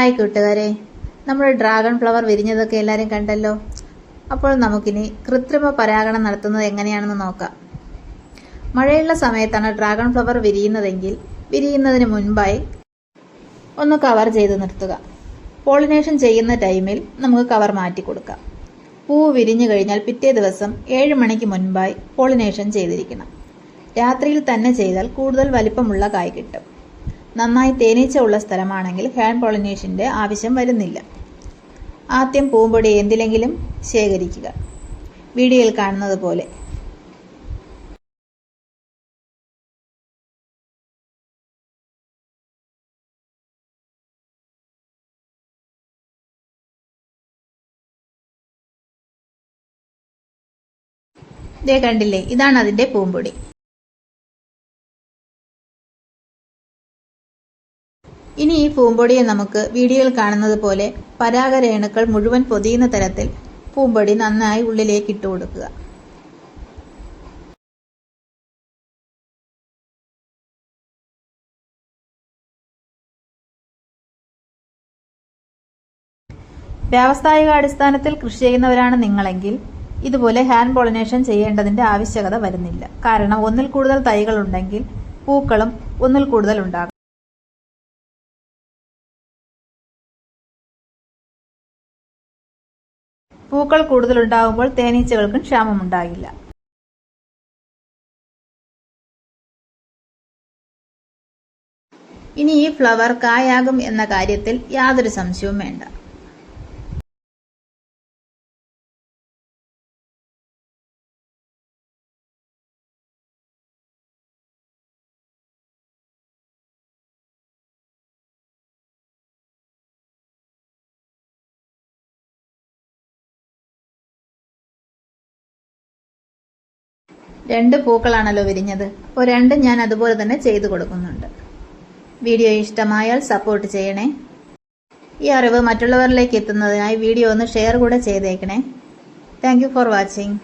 Hi കൂട്ടുകാരെ. നമ്മുടെ dragon flower വിരിഞ്ഞതൊക്കെ എല്ലാവരും കണ്ടല്ലോ. അപ്പോൾ നമുക്കിനി കൃത്രിമ പരാഗണം നടത്തുന്നത് എങ്ങനെയാണെന്ന് നോക്കാം. മഴയുള്ള സമയത്താണ് ഡ്രാഗൺ ഫ്ലവർ വിരിയുന്നതെങ്കിൽ വിരിയുന്നതിന് മുൻപായി ഒന്ന് കവർ ചെയ്ത് നിർത്തുക. പോളിനേഷൻ ചെയ്യുന്ന ടൈമിൽ നമുക്ക് കവർ മാറ്റി കൊടുക്കാം. പൂവ് വിരിഞ്ഞു കഴിഞ്ഞാൽ പിറ്റേ ദിവസം ഏഴ് മണിക്ക് മുൻപായി പോളിനേഷൻ ചെയ്തിരിക്കണം. രാത്രിയിൽ തന്നെ ചെയ്താൽ കൂടുതൽ വലിപ്പമുള്ള കായ് കിട്ടും. നന്നായി തേനീച്ച ഉള്ള സ്ഥലമാണെങ്കിൽ ഹാൻഡ് പോളിനേഷന്റെ ആവശ്യം വരുന്നില്ല. ആദ്യം പൂമ്പൊടി എന്തിലെങ്കിലും ശേഖരിക്കുക. വീഡിയോയിൽ കാണുന്നത് പോലെ. ദേ കണ്ടില്ലേ? ഇതാണ് അതിന്റെ പൂമ്പൊടി. ഇനി ഈ പൂമ്പൊടിയെ നമുക്ക് വീഡിയോയിൽ കാണുന്നത് പോലെ പരാഗരേണുക്കൾ മുഴുവൻ പൊതിയുന്ന തരത്തിൽ പൂമ്പൊടി നന്നായി ഉള്ളിലേക്ക് ഇട്ട് കൊടുക്കുക. വ്യാവസായിക അടിസ്ഥാനത്തിൽ കൃഷി ചെയ്യുന്നവരാണ് നിങ്ങളെങ്കിൽ ഇതുപോലെ ഹാൻഡ് പോളിനേഷൻ ചെയ്യേണ്ടതിന്റെ ആവശ്യകത വരുന്നില്ല. കാരണം ഒന്നിൽ കൂടുതൽ തൈകൾ ഉണ്ടെങ്കിൽ പൂക്കളും ഒന്നിൽ കൂടുതൽ ഉണ്ടാകും. പൂക്കൾ കൂടുതലുണ്ടാകുമ്പോൾ തേനീച്ചകൾക്കും ക്ഷാമമുണ്ടാകില്ല. ഇനി ഈ ഫ്ലവർ കായാകും എന്ന കാര്യത്തിൽ യാതൊരു സംശയവും വേണ്ട. രണ്ട് പൂക്കളാണല്ലോ വിരിഞ്ഞത്. അപ്പോൾ രണ്ടും ഞാൻ അതുപോലെ തന്നെ ചെയ്തു കൊടുക്കുന്നുണ്ട്. വീഡിയോ ഇഷ്ടമായാൽ സപ്പോർട്ട് ചെയ്യണേ. ഈ അറിവ് മറ്റുള്ളവരിലേക്ക് എത്തുന്നതിനായി വീഡിയോ ഒന്ന് ഷെയർ കൂടെ ചെയ്തേക്കണേ. Thank for watching